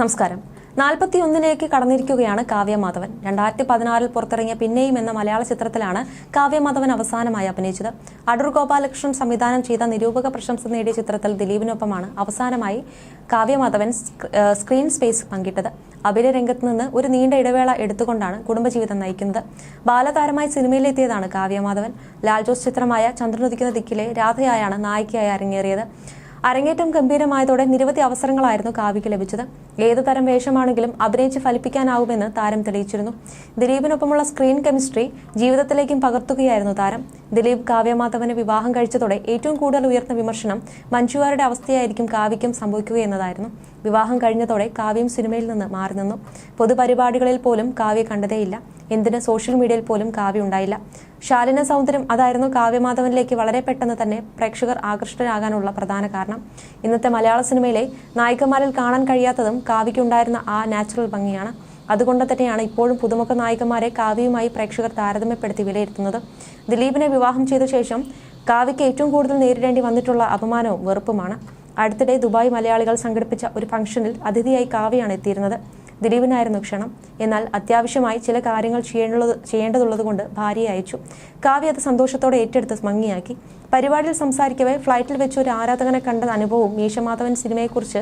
നമസ്കാരം. നാൽപ്പത്തിയൊന്നിലേക്ക് കടന്നിരിക്കുകയാണ് കാവ്യമാധവൻ രണ്ടായിരത്തി പതിനാറിൽ പുറത്തിറങ്ങിയ പിന്നെയും എന്ന മലയാള ചിത്രത്തിലാണ് കാവ്യമാധവൻ അവസാനമായി അഭിനയിച്ചത്. അടൂർ ഗോപാലകൃഷ്ണൻ സംവിധാനം ചെയ്ത നിരൂപക പ്രശംസ നേടിയ ചിത്രത്തിൽ ദിലീപിനൊപ്പമാണ് അവസാനമായി കാവ്യമാധവൻ സ്ക്ര- സ്ക്രീൻ സ്പേസ് പങ്കിട്ടത്. അഭിനയ രംഗത്ത് നിന്ന് ഒരു നീണ്ട ഇടവേള എടുത്തുകൊണ്ടാണ് കുടുംബജീവിതം നയിക്കുന്നത്. ബാലതാരമായി സിനിമയിലെത്തിയതാണ് കാവ്യമാധവൻ ലാൽ ജോസ് ചിത്രമായ ചന്ദ്രനുദിക്കുന്ന ദിക്കിലെ രാധയായാണ് നായികയായി അരങ്ങേറിയത്. അരങ്ങേറ്റം ഗംഭീരമായതോടെ നിരവധി അവസരങ്ങളായിരുന്നു കാവ്യയ്ക്ക് ലഭിച്ചത്. ഏതു തരം വേഷമാണെങ്കിലും അഭിനയിച്ച് ഫലിപ്പിക്കാനാവുമെന്ന് താരം തെളിയിച്ചിരുന്നു. ദിലീപിനൊപ്പമുള്ള സ്ക്രീൻ കെമിസ്ട്രി ജീവിതത്തിലേക്കും പകർത്തുകയായിരുന്നു താരം. ദിലീപ് കാവ്യമാധവന് വിവാഹം കഴിച്ചതോടെ ഏറ്റവും കൂടുതൽ ഉയർന്ന വിമർശനം മഞ്ജുവാരുടെ അവസ്ഥയായിരിക്കും കാവ്യയ്ക്കും സംഭവിക്കുകയെന്നതായിരുന്നു വിവാഹം കഴിഞ്ഞതോടെ കാവ്യം സിനിമയിൽ നിന്ന് മാറി നിന്നു. പൊതുപരിപാടികളിൽ പോലും കാവ്യ കണ്ടതേയില്ല. എന്തിന് സോഷ്യൽ മീഡിയയിൽ പോലും കാവ്യ ഉണ്ടായില്ല. ശാലിന സൗന്ദര്യം അതായിരുന്നു കാവ്യമാധവനിലേക്ക് വളരെ പെട്ടെന്ന് തന്നെ പ്രേക്ഷകർ ആകൃഷ്ടരാകാനുള്ള പ്രധാന കാരണം. ഇന്നത്തെ മലയാള സിനിമയിലെ നായികമാരിൽ കാണാൻ കഴിയാത്തതും കാവ്യയ്ക്കുണ്ടായിരുന്ന ആ നാച്ചുറൽ ഭംഗിയാണ്. അതുകൊണ്ട് തന്നെയാണ് ഇപ്പോഴും പുതുമുഖ നായികമാരെ കാവ്യയുമായി പ്രേക്ഷകർ താരതമ്യപ്പെടുത്തി വിലയിരുത്തുന്നത്. ദിലീപിനെ വിവാഹം ചെയ്ത ശേഷം കാവ്യയ്ക്ക് ഏറ്റവും കൂടുതൽ നേരിടേണ്ടി വന്നിട്ടുള്ള അപമാനവും വെറുപ്പുമാണ്. അടുത്തിടെ ദുബായ് മലയാളികൾ സംഘടിപ്പിച്ച ഒരു ഫംഗ്ഷനിൽ അതിഥിയായി കാവ്യയാണ് എത്തിയിരുന്നത്. ദിലീപിനായിരുന്നു ക്ഷണം. എന്നാൽ അത്യാവശ്യമായി ചില കാര്യങ്ങൾ ചെയ്യേണ്ടത് ചെയ്യേണ്ടതുള്ളതുകൊണ്ട് ഭാര്യയെ അയച്ചു. കാവ്യ അത് സന്തോഷത്തോടെ ഏറ്റെടുത്ത് ഭംഗിയാക്കി. പരിപാടിയിൽ സംസാരിക്കവേ ഫ്ലൈറ്റിൽ വെച്ച് ഒരു ആരാധകനെ കണ്ട അനുഭവവും മീശമാധവൻ സിനിമയെക്കുറിച്ച്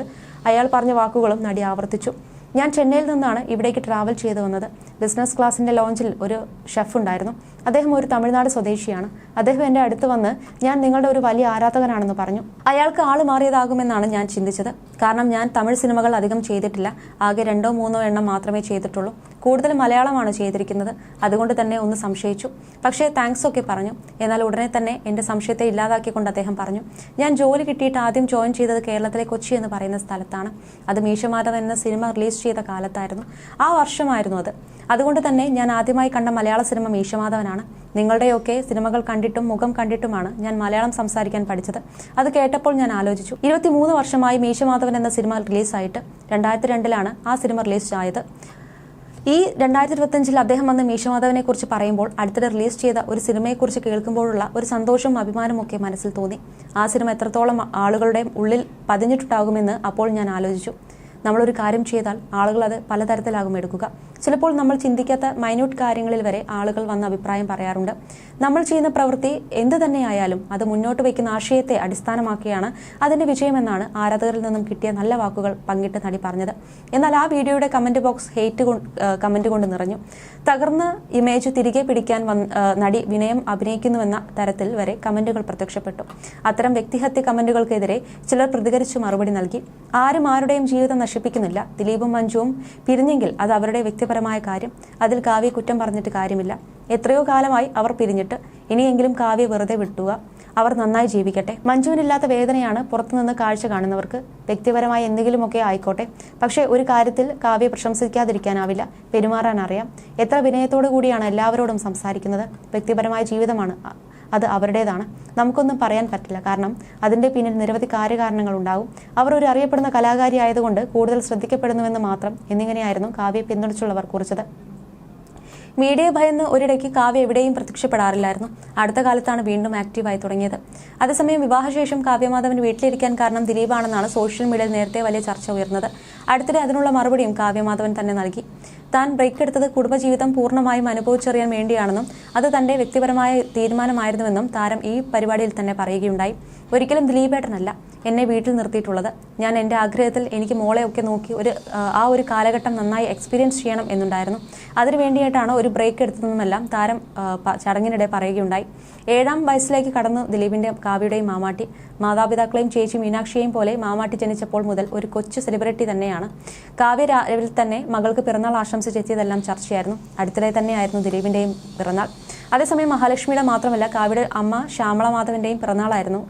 അയാൾ പറഞ്ഞ വാക്കുകളും നടി ആവർത്തിച്ചു. ഞാൻ ചെന്നൈയിൽ നിന്നാണ് ഇവിടേക്ക് ട്രാവൽ ചെയ്തു വന്നത്. ബിസിനസ് ക്ലാസിന്റെ ലോഞ്ചിൽ ഒരു ഷെഫ് ഉണ്ടായിരുന്നു. അദ്ദേഹം ഒരു തമിഴ്നാട് സ്വദേശിയാണ്. അദ്ദേഹം എന്റെ അടുത്ത് വന്ന് ഞാൻ നിങ്ങളുടെ ഒരു വലിയ ആരാധകനാണെന്ന് പറഞ്ഞു. അയാൾക്ക് ആൾ മാറിയതാകുമെന്നാണ് ഞാൻ ചിന്തിച്ചത്. കാരണം ഞാൻ തമിഴ് സിനിമകൾ അധികം ചെയ്തിട്ടില്ല. ആകെ രണ്ടോ മൂന്നോ എണ്ണം മാത്രമേ ചെയ്തിട്ടുള്ളൂ. കൂടുതലും മലയാളമാണ് ചെയ്തിരിക്കുന്നത്. അതുകൊണ്ട് തന്നെ ഒന്ന് സംശയിച്ചു. പക്ഷേ താങ്ക്സ് ഒക്കെ പറഞ്ഞു. എന്നാൽ ഉടനെ തന്നെ എന്റെ സംശയത്തെ ഇല്ലാതാക്കിക്കൊണ്ട് അദ്ദേഹം പറഞ്ഞു ഞാൻ ജോലി കിട്ടിയിട്ട് ആദ്യം ജോയിൻ ചെയ്തത് കേരളത്തിലെ കൊച്ചി എന്ന് പറയുന്ന സ്ഥലത്താണ്. അത് മീശമാധവൻ എന്ന സിനിമ റിലീസ് ചെയ്ത കാലത്തായിരുന്നു. ആ വർഷമായിരുന്നു അത്. അതുകൊണ്ട് തന്നെ ഞാൻ ആദ്യമായി കണ്ട മലയാള സിനിമ മീശമാധവനാണ്. നിങ്ങളുടെയൊക്കെ സിനിമകൾ കണ്ടിട്ടും മുഖം കണ്ടിട്ടുമാണ് ഞാൻ മലയാളം സംസാരിക്കാൻ പഠിച്ചത്. അത് കേട്ടപ്പോൾ ഞാൻ ആലോചിച്ചു. ഇരുപത്തിമൂന്ന് വർഷമായി മീശമാധവൻ എന്ന സിനിമ റിലീസായിട്ട് രണ്ടായിരത്തി രണ്ടിലാണ് ആ സിനിമ റിലീസ് ആയത്. ഈ രണ്ടായിരത്തി ഇരുപത്തിയഞ്ചിൽ അദ്ദേഹം വന്ന് മീശമാധവനെ കുറിച്ച് പറയുമ്പോൾ അടുത്തിടെ റിലീസ് ചെയ്ത ഒരു സിനിമയെക്കുറിച്ച് കേൾക്കുമ്പോഴുള്ള ഒരു സന്തോഷവും അഭിമാനവും ഒക്കെ മനസ്സിൽ തോന്നി. ആ സിനിമ എത്രത്തോളം ആളുകളുടെ ഉള്ളിൽ പതിഞ്ഞിട്ടുണ്ടാകുമെന്ന് അപ്പോൾ ഞാൻ ആലോചിച്ചു. നമ്മളൊരു കാര്യം ചെയ്താൽ ആളുകൾ അത് പലതരത്തിലാകും എടുക്കുക. ചിലപ്പോൾ നമ്മൾ ചിന്തിക്കാത്ത മൈന്യൂട്ട് കാര്യങ്ങളിൽ വരെ ആളുകൾ വന്ന് അഭിപ്രായം പറയാറുണ്ട്. നമ്മൾ ചെയ്യുന്ന പ്രവൃത്തി എന്ത് തന്നെയായാലും അത് മുന്നോട്ട് വയ്ക്കുന്ന ആശയത്തെ അടിസ്ഥാനമാക്കിയാണ് അതിന്റെ വിജയമെന്നാണ് ആരാധകരിൽ നിന്നും കിട്ടിയ നല്ല വാക്കുകൾ പങ്കിട്ട് നടി പറഞ്ഞത്. എന്നാൽ ആ വീഡിയോയുടെ കമന്റ് ബോക്സ് ഹേറ്റ് കമന്റ് കൊണ്ട് നിറഞ്ഞു. തകർന്ന ഇമേജ് തിരികെ പിടിക്കാൻ നടി വിനയം അഭിനയിക്കുന്നുവെന്ന തരത്തിൽ വരെ കമന്റുകൾ പ്രത്യക്ഷപ്പെട്ടു. അത്തരം വ്യക്തിഹത്യ കമന്റുകൾക്കെതിരെ ചിലർ പ്രതികരിച്ച് മറുപടി നൽകി. ആരും ആരുടെയും ജീവിതം നശിപ്പിക്കുന്നില്ല ദിലീപും മഞ്ജുവും പിരിഞ്ഞെങ്കിൽ അത് അവരുടെ വ്യക്തിപരമായ കാര്യം. അതിൽ കാവ്യ കുറ്റം പറഞ്ഞിട്ട് കാര്യമില്ല. എത്രയോ കാലമായി അവർ പിരിഞ്ഞിട്ട്. ഇനിയെങ്കിലും കാവ്യ വെറുതെ വിട്ടുക. അവർ നന്നായി ജീവിക്കട്ടെ. മഞ്ജുവിനില്ലാത്ത വേദനയാണ് പുറത്തുനിന്ന് കാഴ്ച കാണുന്നവർക്ക്. വ്യക്തിപരമായ എന്തെങ്കിലുമൊക്കെ ആയിക്കോട്ടെ. പക്ഷേ ഒരു കാര്യത്തിൽ കാവ്യ പ്രശംസിക്കാതിരിക്കാനാവില്ല. പെരുമാറാൻ അറിയാം. എത്ര വിനയത്തോടു കൂടിയാണ് എല്ലാവരോടും സംസാരിക്കുന്നത്. വ്യക്തിപരമായ ജീവിതമാണ്. അത് അവരുടേതാണ്. നമുക്കൊന്നും പറയാൻ പറ്റില്ല. കാരണം അതിന്റെ പിന്നിൽ നിരവധി കാര്യകാരണങ്ങൾ ഉണ്ടാവും അവർ ഒരു അറിയപ്പെടുന്ന കലാകാരി ആയതുകൊണ്ട് കൂടുതൽ ശ്രദ്ധിക്കപ്പെടുന്നുവെന്ന് മാത്രം എന്നിങ്ങനെയായിരുന്നു കാവ്യ പിന്തുണച്ചുള്ളവർ കുറിച്ചത്. മീഡിയ ഭയന്ന് ഒരിടയ്ക്ക് കാവ്യ എവിടെയും പ്രത്യക്ഷപ്പെടാറില്ലായിരുന്നു. അടുത്ത കാലത്താണ് വീണ്ടും ആക്റ്റീവായി തുടങ്ങിയത്. അതേസമയം വിവാഹശേഷം കാവ്യമാധവൻ വീട്ടിലിരിക്കാൻ കാരണം ദിലീപാണെന്നാണ് സോഷ്യൽ മീഡിയയിൽ നേരത്തെ വലിയ ചർച്ച ഉയർന്നത്. അടുത്തിടെ അതിനുള്ള മറുപടിയും കാവ്യമാധവൻ തന്നെ നൽകി. താൻ ബ്രേക്ക് എടുത്തത് കുടുംബജീവിതം പൂർണമായും അനുഭവിച്ചറിയാൻ വേണ്ടിയാണെന്നും അത് തന്റെ വ്യക്തിപരമായ തീരുമാനമായിരുന്നുവെന്നും താരം ഈ പരിപാടിയിൽ തന്നെ പറയുകയുണ്ടായി. ഒരിക്കലും ദിലീപേട്ടനല്ല എന്നെ വീട്ടിൽ നിർത്തിയിട്ടുള്ളത്. ഞാൻ എന്റെ ആഗ്രഹത്തിൽ എനിക്ക് മോളെയൊക്കെ നോക്കി ഒരു ആ, ഒരു കാലഘട്ടം നന്നായി എക്സ്പീരിയൻസ് ചെയ്യണം എന്നുണ്ടായിരുന്നു. അതിനു വേണ്ടിയിട്ടാണ് ഒരു ബ്രേക്ക് എടുത്തതെന്നെല്ലാം താരം ചടങ്ങിനിടെ പറയുകയുണ്ടായി. ഏഴാം വയസ്സിലേക്ക് കടന്നു ദിലീപിന്റെ കാവ്യയുടെയും മാമാട്ടി മാതാപിതാക്കളെയും ചേച്ചി മീനാക്ഷിയെയും പോലെ മാമാട്ടി ജനിച്ചപ്പോൾ മുതൽ ഒരു കൊച്ചു സെലിബ്രിറ്റി തന്നെയാണ്. കാവ്യ രാവിലെ തന്നെ മകൾക്ക് പിറന്നാൾ ആശംസിച്ചെത്തിയതെല്ലാം ചർച്ചയായിരുന്നു. അടുത്തിടെ തന്നെയായിരുന്നു ദിലീപിന്റെയും പിറന്നാൾ. അതേസമയം മഹാലക്ഷ്മിയുടെ മാത്രമല്ല കാവ്യയുടെ അമ്മ ശ്യാമള മാധവന്റെയും പിറന്നാളായിരുന്നു.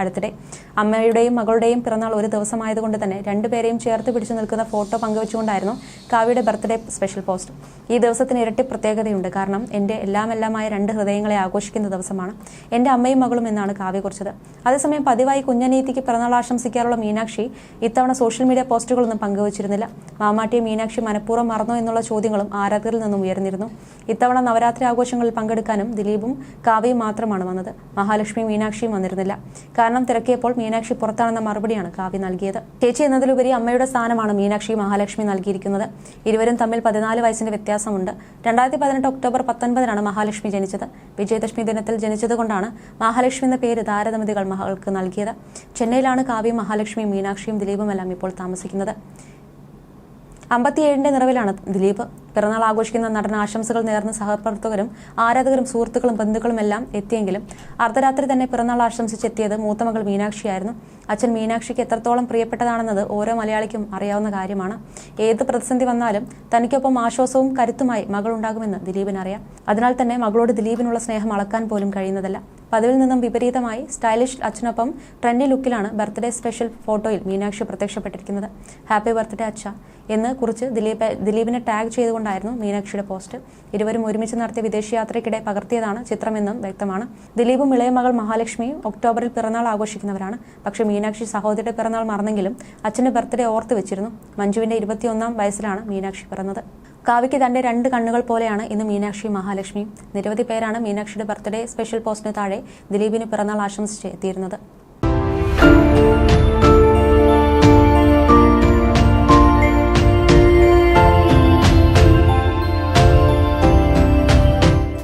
അടുത്തിടെ. അമ്മയുടെയും മകളുടെയും പിറന്നാൾ ഒരു ദിവസമായതുകൊണ്ട് തന്നെ രണ്ടുപേരെയും ചേർത്ത് പിടിച്ചു നിൽക്കുന്ന ഫോട്ടോ പങ്കുവെച്ചുകൊണ്ടായിരുന്നു കാവ്യയുടെ ബർത്ത്ഡേ സ്പെഷ്യൽ പോസ്റ്റ്. ഈ ദിവസത്തിന് ഇരട്ടി പ്രത്യേകതയുണ്ട്. കാരണം എന്റെ എല്ലാമെല്ലാമായ രണ്ട് ഹൃദയങ്ങളെ ആഘോഷിക്കുന്ന ദിവസമാണ്. എന്റെ അമ്മയും മകളും എന്നാണ് കാവ്യ കുറിച്ചത്. അതേസമയം പതിവായി കുഞ്ഞനീതിക്ക് പിറന്നാൾ ആശംസിക്കാറുള്ള മീനാക്ഷി ഇത്തവണ സോഷ്യൽ മീഡിയ പോസ്റ്റുകളൊന്നും പങ്കുവച്ചിരുന്നില്ല. മാമാട്ടിയെ മീനാക്ഷി മനഃപൂർവം മറന്നോ എന്നുള്ള ചോദ്യങ്ങളും ആരാധകരിൽ നിന്നും ഉയർന്നിരുന്നു. ഇത്തവണ നവരാത്രി ആഘോഷങ്ങളിൽ പങ്കെടുക്കാനും ദിലീപും കാവ്യയും മാത്രമാണ് വന്നത്. മഹാലക്ഷ്മി മീനാക്ഷിയും വന്നിരുന്നില്ല. കാരണം തിരക്കിയപ്പോൾ മീനാക്ഷി പുറത്താണെന്ന മറുപടിയാണ് കാവ്യ നൽകിയത്. ചേച്ചി എന്നതിലുപരി അമ്മയുടെ സ്ഥാനമാണ് മീനാക്ഷി മഹാലക്ഷ്മി നൽകിയിരിക്കുന്നത്. ഇരുവരും തമ്മിൽ പതിനാല് വയസ്സിന്റെ വ്യത്യാസമുണ്ട്. രണ്ടായിരത്തി പതിനെട്ട് ഒക്ടോബർ പത്തൊൻപതിനാണ് മഹാലക്ഷ്മി ജനിച്ചത്. വിജയദശമി ദിനത്തിൽ ജനിച്ചതുകൊണ്ടാണ് മഹാലക്ഷ്മി എന്ന പേര് താരതമ്യതകൾ മകൾക്ക് നൽകിയത്. ചെന്നൈയിലാണ് കാവ്യം മഹാലക്ഷ്മിയും മീനാക്ഷിയും ദിലീപുമെല്ലാം ഇപ്പോൾ താമസിക്കുന്നത്. അമ്പത്തിയേഴിന്റെ നിറവിലാണ് ദിലീപ്. പിറന്നാൾ ആഘോഷിക്കുന്ന നടന് ആശംസകൾ നേർന്ന സഹപ്രവർത്തകരും ആരാധകരും സുഹൃത്തുക്കളും ബന്ധുക്കളും എല്ലാം എത്തിയെങ്കിലും അർദ്ധരാത്രി തന്നെ പിറന്നാൾ ആശംസിച്ചെത്തിയത് മൂത്ത മകൾ മീനാക്ഷിയായിരുന്നു. അച്ഛൻ മീനാക്ഷിക്ക് എത്രത്തോളം പ്രിയപ്പെട്ടതാണെന്നത് ഓരോ മലയാളിക്കും അറിയാവുന്ന കാര്യമാണ്. ഏത് പ്രതിസന്ധി വന്നാലും തനിക്കൊപ്പം ആശ്വാസവും കരുത്തുമായി മകളുണ്ടാകുമെന്ന് ദിലീപിനറിയാം. അതിനാൽ തന്നെ മകളോട് ദിലീപിനുള്ള സ്നേഹം അളക്കാൻ പോലും കഴിയുന്നതല്ല. പതിവിൽ നിന്നും വിപരീതമായി സ്റ്റൈലിഷ് അച്ഛനൊപ്പം ട്രെൻഡി ലുക്കിലാണ് ബർത്ത്ഡേ സ്പെഷ്യൽ ഫോട്ടോയിൽ മീനാക്ഷി പ്രത്യക്ഷപ്പെട്ടിരിക്കുന്നത്. ഹാപ്പി ബർത്ത്ഡേ അച്ഛ. എന്ന് കുറിച്ച് ദിലീപ് ദിലീപിനെ ടാഗ് ചെയ്തുകൊണ്ടായിരുന്നു മീനാക്ഷിയുടെ പോസ്റ്റ് ഇരുവരും ഒരുമിച്ച് നടത്തിയ വിദേശയാത്രയ്ക്കിടെ പകർത്തിയതാണ് ചിത്രമെന്നും വ്യക്തമാണ്. ദിലീപും ഇളയ മകൾ മഹാലക്ഷ്മിയും ഒക്ടോബറിൽ പിറന്നാൾ ആഘോഷിക്കുന്നവരാണ്. പക്ഷേ മീനാക്ഷി സഹോദരിയുടെ പിറന്നാൾ മറന്നെങ്കിലും അച്ഛന്റെ ബർത്ത്ഡേ ഓർത്ത് വെച്ചിരുന്നു. മഞ്ജുവിന്റെ ഇരുപത്തിയൊന്നാം വയസ്സിലാണ് മീനാക്ഷി പിറന്നത്. കാവ്യയ്ക്ക് തന്റെ രണ്ട് കണ്ണുകൾ പോലെയാണ് ഇന്ന് മീനാക്ഷി മഹാലക്ഷ്മി നിരവധി പേരാണ് മീനാക്ഷിയുടെ ബർത്ത്ഡേ സ്പെഷ്യൽ പോസ്റ്റിന് താഴെ ദിലീപിന് പിറന്നാൾ ആശംസിച്ച് എത്തിയിരുന്നത്.